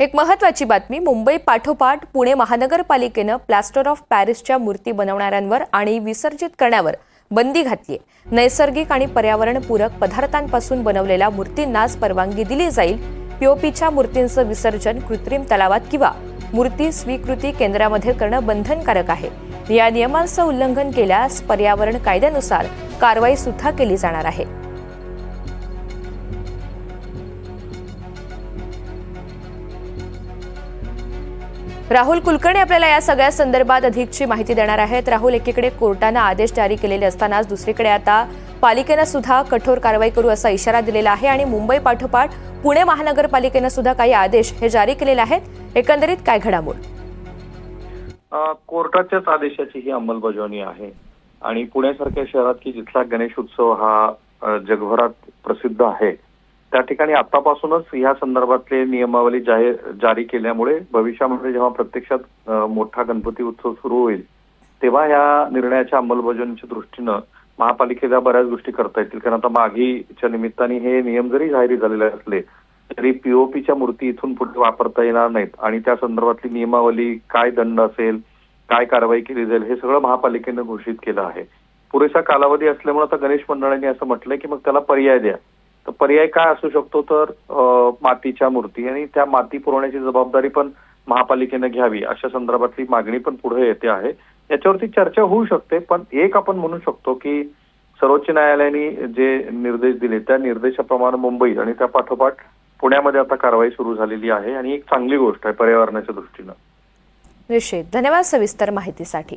एक महत्वाची बातमी मुंबई पाठोपाठ पुणे महानगरपालिकेनं प्लास्टर ऑफ पॅरिसच्या मूर्ती बनवणाऱ्यांवर आणि विसर्जित करण्यावर बंदी घातली आहे. नैसर्गिक आणि पर्यावरणपूरक पदार्थांपासून बनवलेल्या मूर्तींनाच परवानगी दिली जाईल. पीओपीच्या मूर्तींचं विसर्जन कृत्रिम तलावात किंवा मूर्ती स्वीकृती केंद्रामध्ये करणं बंधनकारक आहे. या नियमांचं उल्लंघन केल्यास पर्यावरण कायद्यानुसार कारवाई सुद्धा केली जाणार आहे. राहुल कुलकर्णी आपल्याला या सगळ्या संदर्भात अधिकची माहिती देणार आहेत. राहुल एकीकडे कोर्टानं आदेश जारी केलेले असतानाच दुसरीकडे आता पालिकेनं सुद्धा कठोर कारवाई करू असा इशारा दिलेला आहे आणि मुंबई पाठोपाठ पुणे महानगरपालिकेनं सुद्धा काही आदेश हे जारी केलेले आहेत. एकंदरीत काय घडामोड? कोर्टाच्याच आदेशाची ही अंमलबजावणी आहे आणि पुण्यासारख्या शहरात की जिथला गणेश उत्सव हा जगभरात प्रसिद्ध आहे त्या ठिकाणी आतापासूनच या संदर्भातले नियमावली जाहीर जारी केल्यामुळे भविष्यामध्ये जेव्हा प्रत्यक्षात मोठा गणपती उत्सव सुरू होईल तेव्हा या निर्णयाच्या अंमलबजावणीच्या दृष्टीनं महापालिकेला बऱ्याच गोष्टी करता येतील. कारण आता मागीच्या निमित्ताने हे नियम जरी जाहीर झालेले असले तरी पीओपीच्या मूर्ती इथून पुढे वापरता येणार नाहीत. आणि त्या संदर्भातली नियमावली काय दंड असेल काय कारवाई केली जाईल हे सगळं महापालिकेनं घोषित केलं आहे. पुरेसा कालावधी असल्यामुळे आता गणेश मंडळांनी असं म्हटलंय की मग त्याला पर्याय द्या. तर पर्याय काय असू शकतो तर मातीच्या मूर्ती आणि त्या माती पुरवण्याची जबाबदारी पण महापालिकेनं घ्यावी अशा संदर्भातली मागणी पण पुढे येते आहे. याच्यावरती चर्चा होऊ शकते पण एक आपण म्हणू शकतो की सर्वोच्च न्यायालयाने जे निर्देश दिले त्या निर्देशाप्रमाणे मुंबई आणि त्या पाठोपाठ पुण्यामध्ये आता कारवाई सुरू झालेली आहे आणि एक चांगली गोष्ट आहे पर्यावरणाच्या दृष्टीनं. निश्चित. धन्यवाद सविस्तर माहितीसाठी.